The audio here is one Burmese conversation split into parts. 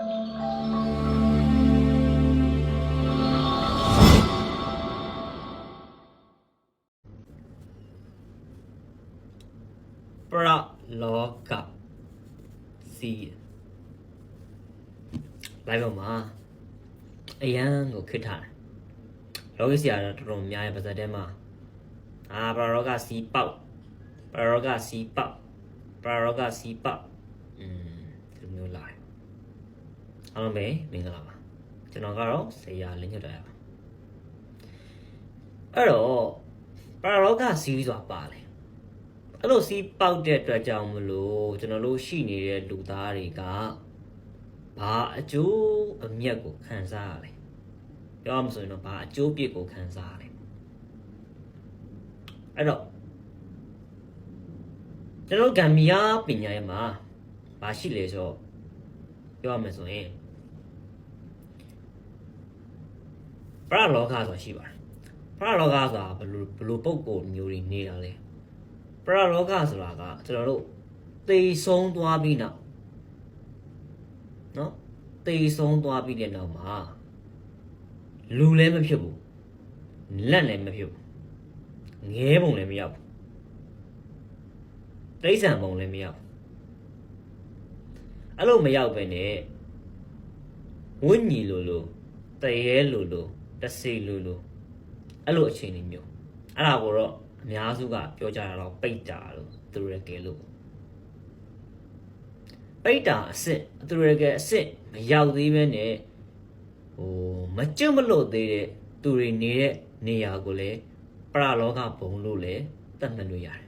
ပရလောကစီလိုက်ပါမှာအရန်ကိုခစ်ထားတယ်လောကစီကတော့တော်တော်များရဲ့ပါဇက်ထဲမှာအာပရလောကစီပေါက်ပရလောကစီပေါက်ပရလောကစီပေါက်อืมဒီလိုမျိုးလာတယ် အားလုံးပဲမင်္ဂလာပါကျွန်တော်ကတော့ဆေးရလင်းညွတ်တရားပါအဲ့တော့ပရလောကစီဆိုတာပါလေအဲ့လိုစီးပေါက်တဲ့အတွက်ကြောင့်မလို့ကျွန်တော်တို့ရှိနေတဲ့လူသားတွေကဘာအကျိုးအမြတ်ကိုခံစားရလဲပြောရမဆိုရင်တော့ဘာအကျိုးပြစ်ကိုခံစားရလဲအဲ့တော့ကျွန်တော်ဂမ်ဘီယာပညာရဲ့မှာဘာရှိလဲဆိုတော့ပြောရမယ်ဆိုရင် ပရလောကဆိုတာရှိပါတယ်ပရလောကဆိုတာဘယ်လိုဘယ်လိုပုံကိုမျိုးတွေနေတာလဲပရလောကဆိုတာကကျွန်တော်တို့သေဆုံးသွားပြီးနောက်နော်သေဆုံးသွားပြီးတဲ့နောက်မှာလူလည်းမဖြစ်ဘူးလက်လည်းမဖြစ်ဘူးငဲပုံလည်းမရောက်ဘူးတိရစ္ဆာန်ပုံလည်းမရောက်ဘူးအဲ့လိုမရောက်ပဲနဲ့ဝိညာဉ်လိုလိုတရေလိုလို တစေလိုလိုအဲ့လိုအခြေအနေမျိုးအဲ့ဒါကိုတော့အများစုကပြောကြတာတော့ပိတ်တာလို့သူတို့ရဲ့ကဲလို့ပိတ်တာအစ်စ်သူတို့ရဲ့ကဲအစ်စ်မရောက်သေးပဲနဲ့ဟိုမကျွတ်မလို့သေးတဲ့သူတွေနေတဲ့နေရာကိုလည်းပရလောကဘုံလို့လည်းတတ်မှတ်လို့ရတယ်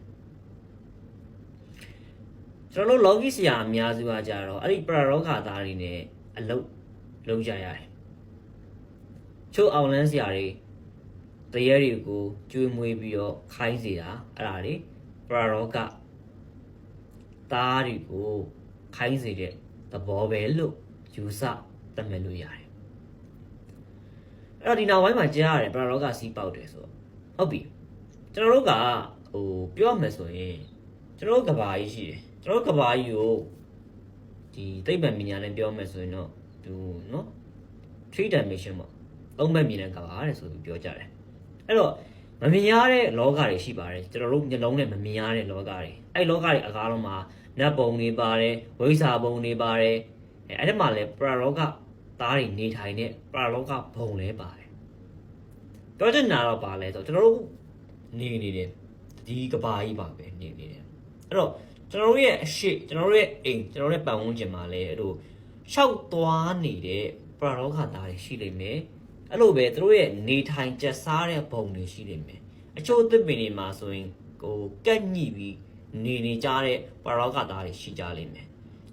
ကျွန်တော်တို့လောကီဆရာအများစုကကြတော့အဲ့ဒီပရလောကသားတွေနဲ့အလုပ်လုပ်ကြရတယ် ချို့အောင်လန်းဆရာတွေတရေတွေကိုကျွေးမွေးပြီးတော့ခိုင်းစေတာအဲ့ဒါတွေပရရောကသားတွေကိုခိုင်းစေတဲ့သဘောပဲလို့ယူဆသတ်မှတ်လို့ရတယ်အဲ့တော့ဒီနောက်ပိုင်းမှာကြားရတယ်ပရရောကစီးပေါက်တယ်ဆိုတော့ဟုတ်ပြီကျွန်တော်တို့ကဟိုပြောရမယ်ဆိုရင်ကျွန်တော်တို့ကဘာကြီးရှိတယ်ကျွန်တော်တို့ကဘာကြီးကိုဒီသိပ္ပံပညာနဲ့ပြောမယ်ဆိုရင်တော့သူနော် three dimension ပေါ့ သုံးဘက်မြင်တဲ့ကဘာတဲ့ဆိုပြီးပြောကြတယ်အဲ့တော့မမြင်ရတဲ့လောကတွေရှိပါတယ်ကျွန်တော်တို့မျက်လုံးနဲ့မမြင်ရတဲ့လောကတွေအဲ့လောကတွေအကားလုံးမှာနတ်ပုံတွေပါတယ်ဝိဇ္ဇာပုံတွေပါတယ်အဲ့အဲ့ဒီမှာလည်းပရလောကသားတွေနေထိုင်တဲ့ပရလောကဘုံလည်းပါတယ်ပြောချင်တာတော့ပါလဲဆိုတော့ကျွန်တော်တို့နေနေတယ်ဒီကဘာကြီးပါပဲနေနေတယ်အဲ့တော့ကျွန်တော်တို့ရဲ့အရှိကျွန်တော်တို့ရဲ့အိမ်ကျွန်တော်တို့ရဲ့ပတ်ဝန်းကျင်မှာလည်းအဲ့လိုရှောက်သွားနေတဲ့ပရလောကသားတွေရှိလိမ့်မယ် အဲ့လိုပဲသူတို့ရဲ့နေထိုင်ကြက်စားတဲ့ဘုံတွေရှိနေမယ်အချို့သစ်ပင်တွေမှာဆိုရင်ဟိုကက်ညှိပြီးနေနေကြတဲ့ပါရောကသားတွေရှိကြလိမ့်မယ်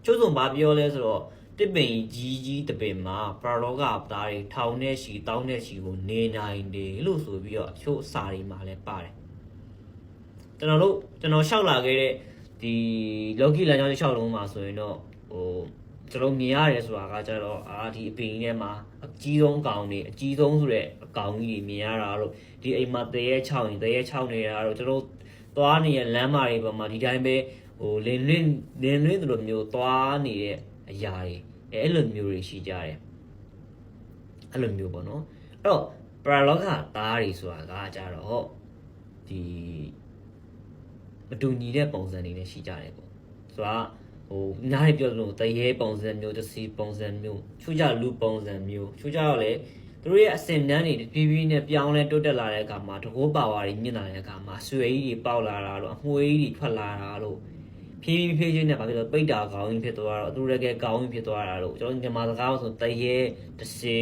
ချို့ဆိုဘာပြောလဲဆိုတော့တစ်ပင်ကြီးကြီးတစ်ပင်မှာပါရောကသားတွေထောင်နဲ့ရှိတောင်းနဲ့ရှိကိုနေနိုင်တယ်လို့ဆိုပြီးတော့အချို့အစာတွေမှာလည်းပါတယ်ကျွန်တော်တို့ကျွန်တော်လျှောက်လာခဲ့တဲ့ဒီလော်ကီလမ်းကြောင်းတစ်လျှောက်လုံးမှာဆိုရင်တော့ဟို ကျွန်တော်မြင်ရတယ်ဆိုတာကကျတော့အာဒီအပင်ကြီးထဲမှာအကြီးဆုံးအကောင်တွေအကြီးဆုံးဆိုတဲ့အကောင်ကြီးတွေမြင်ရတာတော့ဒီအိမ်မှာတရေ6ရင်တရေ6နေတာတော့ကျွန်တော်သွားနေတဲ့လမ်းမတွေပေါ်မှာဒီတိုင်းပဲဟိုလင်းလင်းလင်းလင်းတို့လိုမျိုးသွားနေတဲ့အရာတွေအဲအဲ့လိုမျိုးတွေရှိကြတယ်အဲ့လိုမျိုးပေါ့နော်အဲ့တော့ပရာလောကသားတွေဆိုတာကကြတော့ဒီမတူညီတဲ့ပုံစံတွေနဲ့ရှိကြတယ်ပေါ့ဆိုတာက ဟိုနားရပြောလို့တရေပုံစံမျိုးတစ်စီပုံစံမျိုးချိုးကြလူပုံစံမျိုးချိုးကြတော့လေသူတို့ရဲ့အစင်တန်းတွေပြပြနဲ့ပြောင်းလဲတိုးတက်လာတဲ့အခါမှာတကောပါဝါတွေမြင့်လာတဲ့အခါမှာဆွေကြီးတွေပေါက်လာတာလို့အမွှေးကြီးတွေထွက်လာတာလို့ဖြည်းဖြည်းဖြည်းချင်းနဲ့ဘာဖြစ်လို့ပိတ်တာကောင်းကြီးဖြစ်သွားတော့သူတို့ရဲ့ကောင်းကြီးဖြစ်သွားတာလို့ကျွန်တော်မြန်မာစကားဆိုတရေတစ်စီ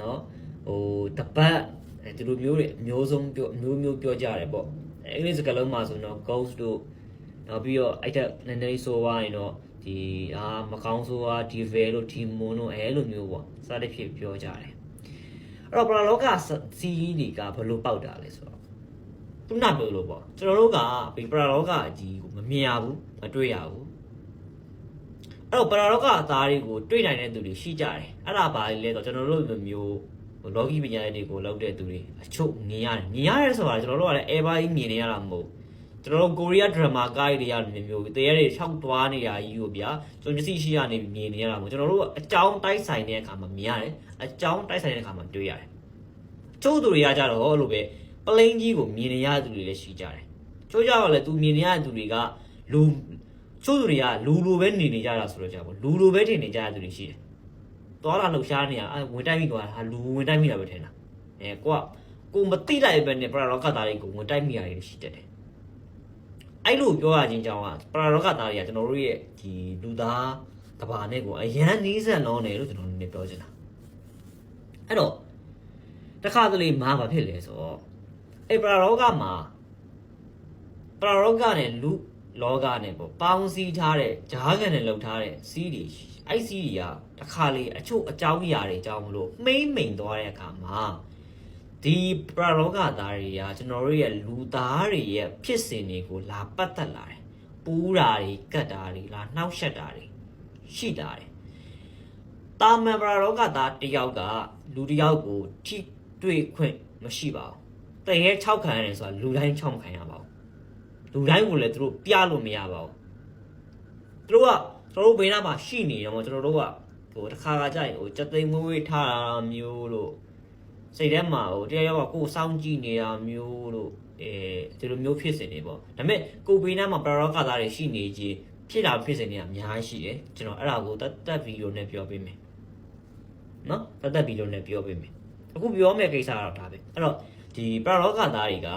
နော်ဟိုတပတ်အဲဒီလိုမျိုးတွေအမျိုးဆုံးပြောအမျိုးမျိုးပြောကြတယ်ပေါ့အင်္ဂလိပ်စကားလုံးမှာဆိုတော့ ghost တို့ နောက်ပြီးတော့အဲ့တက်နည်းနည်းဆိုသွားရင်တော့ဒီအာမကောင်းဆိုသွားဒီဗယ်လို့ဒီမွန်လို့အဲလိုမျိုးပေါ့စသဖြင့်ပြောကြတယ်အဲ့တော့ပရာလောကစီးတွေကဘယ်လိုပေါက်တာလဲဆိုတော့ခုနပြောလို့ပေါ့ကျွန်တော်တို့ကဒီပရာလောကအကြီးကိုမမြင်ရဘူးမတွေ့ရဘူးအဲ့တော့ပရာလောကအသားတွေကိုတွေ့နိုင်တဲ့သူတွေရှိကြတယ်အဲ့ဒါပါလေဆိုတော့ကျွန်တော်တို့လိုမျိုးလောကီပညာရေးတွေကိုလောက်တဲ့သူတွေအချို့မြင်ရတယ်မြင်ရတယ်ဆိုတာကျွန်တော်တို့ကလည်း ever မြင်နေရတာမဟုတ် ကျွန်တော်တို့ကိုရီးယားဒရမာကားတွေကနေမျိုးတရေတွေ၆တွားနေတာကြီးကိုဗျာကျွန်တော်မျက်စိရှိရနေမြင်နေရတာမို့ကျွန်တော်တို့အကြောင်းတိုက်ဆိုင်တဲ့အခါမှာမြင်ရတယ်အကြောင်းတိုက်ဆိုင်တဲ့အခါမှာတွေ့ရတယ်ချို့သူတွေကကြတော့အဲ့လိုပဲပလိန်ကြီးကိုမြင်နေရတဲ့သူတွေလည်းရှိကြတယ်ချို့ကြတော့လည်းသူမြင်နေရတဲ့သူတွေကလူချို့သူတွေကလူလိုပဲနေနေကြတာဆိုတော့ကြာပေါ့လူလိုပဲထင်နေကြတဲ့သူတွေရှိတယ်သွားလာလှုပ်ရှားနေရအဲဝင်တိုက်မိသွားတာဟာလူဝင်တိုက်မိတာပဲထင်တာအဲကိုကကိုမတိလိုက်ပဲနဲ့ပရာလောကသားတွေကိုဝင်တိုက်မိရတယ်ရှိတတ်တယ် အဲ့လိုပြောရခြင်းကြောင့်ကပရာရောဂသားတွေကကျွန်တော်တို့ရဲ့ဒီလူသားတဘာနဲ့ကိုအရန်နီးစပ်လုံးတယ်လို့ကျွန်တော်တို့လည်းပြောချင်တာအဲ့တော့တခါတလေမာဘာဖြစ်လဲဆိုတော့အဲ့ပရာရောဂမှာပရာရောဂနဲ့လူလောကနဲ့ပေါ့ပေါင်းစည်းထားတဲ့ဂျားကန်နဲ့လှုပ်ထားတဲ့စီးတွေအဲ့စီးတွေကတခါလေအချို့အကြောင်းအရာတွေအကြောင်းမလို့မှိမ့်မိန်သွားတဲ့အခါမှာ ဒီပရလောကသားတွေကကျွန်တော်တို့ရဲ့လူသားတွေရဲ့ဖြစ်စဉ်တွေကိုလာပတ်သက်လာတယ်။ပူးတာတွေကတ်တာတွေလာနှောက်ယှက်တာတွေရှိတာတယ်။တာမန်ပရလောကသားတစ်ယောက်ကလူတစ်ယောက်ကိုထိတွေ့ခွင့်မရှိပါဘူး။တကယ်၆ခံရတယ်ဆိုတာလူတိုင်း၆မခံရပါဘူး။လူတိုင်းကိုလည်းသူတို့ပြလို့မရပါဘူး။သူတို့ကကျွန်တော်တို့ဘေးနားမှာရှိနေတော့ကျွန်တော်တို့ကဟိုတစ်ခါခါကြာရင်ဟိုစက်သိမ်းမွေးဝေးထားတာမျိုးလို့ စိတ်ထဲမှာဟိုတရားရောက်ကကိုယ်စောင့်ကြည့်နေတာမျိုးလို့အဲဒီလိုမျိုးဖြစ်စဉ်တွေပေါ့ဒါပေမဲ့ကိုယ်ဘေးနားမှာပရာရောဂါသားတွေရှိနေခြင်းဖြစ်တာဖြစ်စဉ်တွေကအများကြီးရှိတယ်ကျွန်တော်အဲ့ဒါကိုတတ်တက်ဗီဒီယိုနဲ့ပြောပေးမယ်နော်တတ်တက်ဗီဒီယိုနဲ့ပြောပေးမယ်အခုပြောမယ့်ကိစ္စကတော့ဒါပဲအဲ့တော့ဒီပရာရောဂါသားတွေက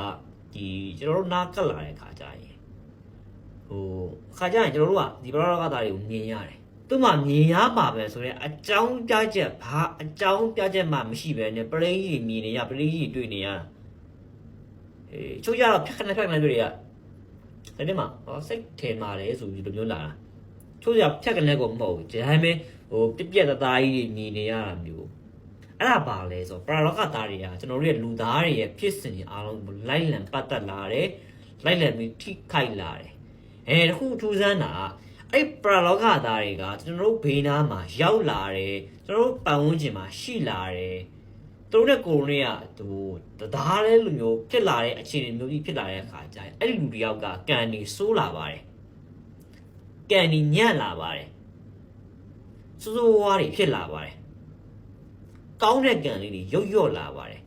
ဒီကျွန်တော်တို့နားကပ်လာတဲ့ခါကျရင်ဟိုခါကျရင်ကျွန်တော်တို့ကဒီပရာရောဂါသားတွေကိုမြင်ရတယ် သူ့မှာမြင်ရပါပဲဆိုတော့အကြောင်းပြချက်ဘာအကြောင်းပြချက်မှမရှိပဲနဲ့ပရိကြီးမြင်နေရပရိကြီးတွေ့နေရတာအေးချို့ကြတော့ဖြတ်ခနဲ့ဖြတ်ခနဲ့တွေ့ရတဲ့နေ့မှာဟောစိတ်ထဲမှာလေဆိုပြီးဒီလိုမျိုးလာတာချို့ကြဖြတ်ခနဲ့ကိုမဟုတ်ဘူးဒါပေမဲ့ဟိုပြက်ပြက်သားသားကြီးမြင်နေရတာမျိုးအဲ့ဒါပါလဲဆိုပရာလောကသားတွေကကျွန်တော်တို့ရဲ့လူသားတွေရဲ့ဖြစ်စဉ်တွေအားလုံးကိုလိုက်လံပတ်သက်လာတယ်လိုက်လံပြီးထိခိုက်လာတယ်အဲတခုထူးဆန်းတာက အဲ့ပရာလောကသားတွေကကျွန်တော်တို့ဘေးနားမှာရောက်လာတယ်ကျွန်တော်တို့ပတ်ဝန်းကျင်မှာရှိလာတယ်သူတို့နဲ့ကိုရိုနီကသူတရားလဲလူမျိုးဖြစ်လာတဲ့အခြေအနေမျိုးကြီးဖြစ်လာတဲ့အခါကျရင်အဲ့ဒီလူတယောက်ကကန်နေစိုးလာပါတယ်ကန်နေညံ့လာပါတယ်စိုးစိုးဝါးတွေဖြစ်လာပါတယ်ကောင်းတဲ့ကန်လေးတွေရုပ်ရော့လာပါတယ်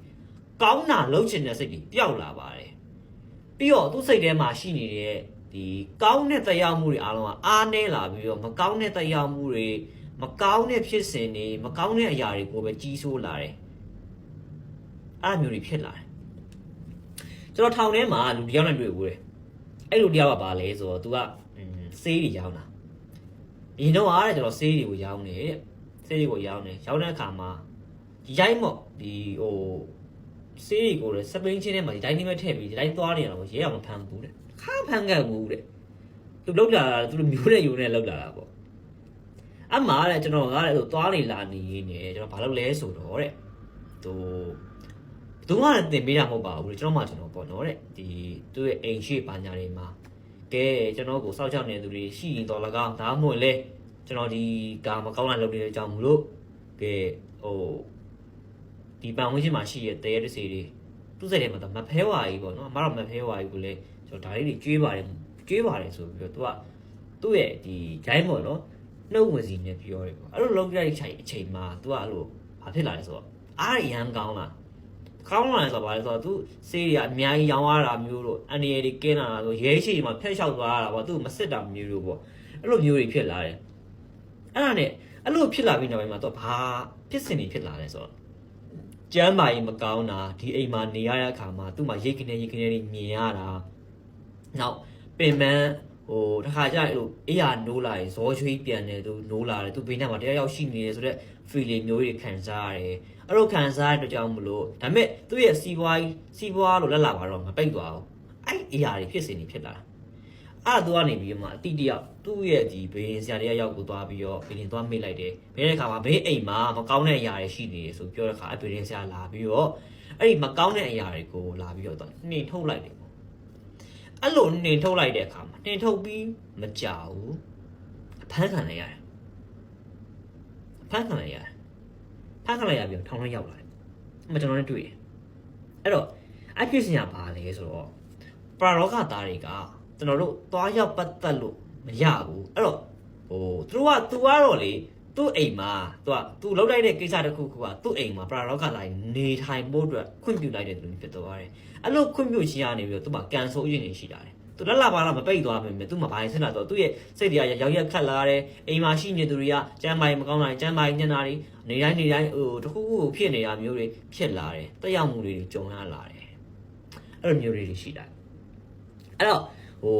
ကောင်းတာလှုပ်ချင်တဲ့စိတ်တွေပျောက်လာပါတယ်ပြီးတော့သူ့စိတ်ထဲမှာရှိနေတဲ့ ဒီကောင်းတဲ့တရားမှုတွေအားလုံးကအားနည်းလာပြီးတော့မကောင်းတဲ့တရားမှုတွေမကောင်းတဲ့ဖြစ်စဉ်တွေမကောင်းတဲ့အရာတွေကိုပဲကြီးစိုးလာတယ်အဲ့လိုမျိုးတွေဖြစ်လာတယ်ကျွန်တော်ထောင်ထဲမှာလူတစ်ယောက်နဲ့တွေ့ဘူးတယ်အဲ့လူတစ်ယောက်ကဘာလဲဆိုတော့ तू ကဆေးတွေရောင်းတာအရင်တော့အားတဲ့ကျွန်တော်ဆေးတွေကိုရောင်းနေတဲ့ဆေးတွေကိုရောင်းနေရောင်းတဲ့အခါမှာရိုက်မော့ဒီဟို ဆေးတွေကိုလည်းစပိန်ချင်းထဲမှာဒီတိုင်းနေမဲ့ထည့်ပြီးဒီတိုင်းသွားနေရတော့ရဲအောင်မဖမ်းဘူးတဲ့ခါဖန်ခဲ့ဘူးတဲ့သူလောက်လာတာသူတို့မျိုးနဲ့ယူနဲ့လောက်လာတာပေါ့အမှတဲ့ကျွန်တော်ကလည်းသူသွားနေလာနေနေကျွန်တော်ဘာလုပ်လဲဆိုတော့တဲ့သူဘယ်သူမှလည်းတင်ပေးတာမဟုတ်ပါဘူးတဲ့ကျွန်တော်မှကျွန်တော်ပေါ့နော်တဲ့ဒီသူ့ရဲ့အိမ်ရှိပါညာတွေမှာကဲကျွန်တော်ကိုစောက်ချောက်နေသူတွေရှိရင်တော့၎င်းဒါမှမဟုတ်လေကျွန်တော်ဒီကာမကောင်းလာလုပ်နေတဲ့အကြောင်းမလို့ကဲဟို ဒီပန်ဝင်းချင်းမှာရှိရဲ့တဲရတစီတွေသူ့စိတ်ထဲမှာတော့မဖဲဝါကြီးပေါ့နော်အမတော့မဖဲဝါကြီးကိုလည်းကျွန်တော်ဒါလေးတွေကြွေးပါတယ်ကြွေးပါတယ်ဆိုပြီးတော့သူကသူ့ရဲ့ဒီဂျိုင်းပေါ့နော်နှုတ်ဝင်စီနဲ့ပြောတယ်ပေါ့အဲ့လိုလုံးပြလိုက်ချိန်အချိန်မှာသူကအဲ့လိုဘာဖြစ်လာလဲဆိုတော့အားရန်ကောင်းလားကောင်းလာတယ်ဆိုတော့ဗါလဲဆိုတော့သူစေးရအများကြီးရောင်းရတာမျိုးတို့အန်ဒီရတွေကင်းလာတာဆိုရဲရှိမှဖက်လျှောက်သွားတာပေါ့သူမစစ်တာမျိုးတို့ပေါ့အဲ့လိုမျိုးတွေဖြစ်လာတယ်အဲ့ဒါနဲ့အဲ့လိုဖြစ်လာပြီးနောက်ပိုင်းမှာသူဘာဖြစ်စဉ်တွေဖြစ်လာလဲဆိုတော့ ကျမ်းမာရေးမကောင်းတာဒီအိမ်မှာနေရတဲ့အခါမှာသူ့မှာရိတ်ကနေရိတ်ကနေတွေမြင်ရတာနောက်ပင်မန်းဟိုတခါကျရင်အဲ့လိုအေးရနိုးလာရင်ဇောချွေးပြန်တယ်သူနိုးလာတယ်သူဘေးနားမှာတရားရောက်ရှိနေတယ်ဆိုတော့ feeling မျိုးတွေခံစားရတယ်အဲ့လိုခံစားရတဲ့ကြောင့်မလို့ဒါပေမဲ့သူ့ရဲ့စီးပွားစီးပွားလို့လက်လာပါတော့မပိတ်သွားဘူးအဲ့အေးရတွေဖြစ်စင်နေဖြစ်လာတာ အဲ့ဒါသူကနေပြီးမှအတိတယောက်သူ့ရဲ့ဒီဘေးဆရာတရားရောက်ကိုသွားပြီးတော့ဘေးရင်သွားမိတ်လိုက်တယ်ဘေးတဲ့ခါမှာဘေးအိမ်မှာမကောင်းတဲ့အရာတွေရှိနေတယ်ဆိုပြောတဲ့ခါအဘေးရင်ဆရာလာပြီးတော့အဲ့ဒီမကောင်းတဲ့အရာတွေကိုလာပြီးတော့နှင်ထုတ်လိုက်တယ်အဲ့လိုနှင်ထုတ်လိုက်တဲ့အခါမှာနှင်ထုတ်ပြီးမကြောက်ဘူးအဖမ်းခံလိုက်ရတယ်အဖမ်းခံလိုက်ရတယ်ဖမ်းခံလိုက်ရပြီးတော့ထောင်ထဲရောက်လာတယ်အမကျွန်တော်နဲ့တွေ့တယ်အဲ့တော့အဖြစ်စင်ကဘာလဲဆိုတော့ပရာရောဂသားတွေက ကျွန်တော်တို့သွားရောက်ပတ်သက်လို့မရဘူးအဲ့တော့ဟိုသူတို့ကသူကတော့လေသူ့အိမ်မှာသူကသူလောက်လိုက်တဲ့ကိစ္စတစ်ခုခုကသူ့အိမ်မှာပရာရောဂသားတွေနေထိုင်ဖို့အတွက်ခွင့်ပြုလိုက်တဲ့သူမျိုးဖြစ်သွားတယ်အဲ့လိုခွင့်ပြုခြင်းကနေပြီးတော့သူမှကန်ဆိုးအရင်နေရှိတာတယ်သူလက်လာပါလာမပိတ်သွားမယ်သူမှဘာရင်ဆင်းလာတော့သူ့ရဲ့စိတ်တွေကရောက်ရက်ခတ်လာတယ်အိမ်မှာရှိနေသူတွေကကျမ်းမာရေးမကောင်းတာကျမ်းမာရေးညံ့တာတွေနေတိုင်းနေတိုင်းဟိုတခုခုဖြစ်နေတာမျိုးတွေဖြစ်လာတယ်တက်ရောက်မှုတွေကြုံရလာတယ်အဲ့လိုမျိုးတွေရှိတာအဲ့တော့ ဟို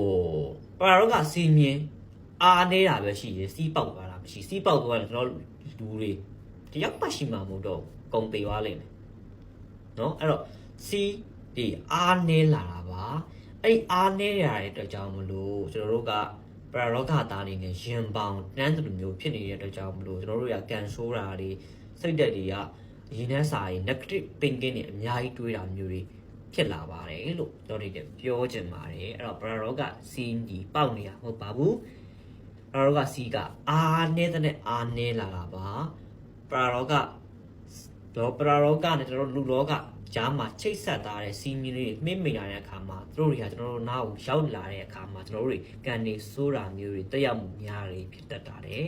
ပရာတော့ကစီမြင်အားနေတာပဲရှိတယ်စီးပေါက်သွားတာမရှိစီးပေါက်သွားတယ်ကျွန်တော်လူတွေတယောက်မှရှိမှာမဟုတ်တော့ကုန်ပေသွားလိမ့်မယ်နော်အဲ့တော့စီးဒီအားနေလာတာပါအဲ့ဒီအားနေရတဲ့အတွက်ကြောင့်မလို့ကျွန်တော်တို့ကပရာရောဂါသားတွေနဲ့ရင်ပေါင်တန်းသူမျိုးဖြစ်နေတဲ့အတွက်ကြောင့်မလို့ကျွန်တော်တို့ကကန်ဆိုးတာတွေစိတ်သက်တွေကရင်းနှဲစာတွေ negative thinking တွေအများကြီးတွေးတာမျိုးတွေ ဖြစ်လာပါတယ်လို့ကျွန်တော်တို့ပြောချင်ပါတယ်အဲ့တော့ပရာရောဂစီးကြီးပေါက်နေတာမဟုတ်ပါဘူးပရာရောဂစီးကအာနေတဲ့နဲ့အာနေလာတာပါပရာရောဂတော့ပရာရောဂနဲ့ကျွန်တော်တို့လူလောကဂျားမှာချိတ်ဆက်ထားတဲ့စီးမီလေးတွေမှိမိလာတဲ့အခါမှာသူတို့တွေကကျွန်တော်တို့နားကိုရောက်လာတဲ့အခါမှာကျွန်တော်တို့တွေကန်နေစိုးတာမျိုးတွေတက်ရောက်မှုများတွေဖြစ်တတ်တာတယ်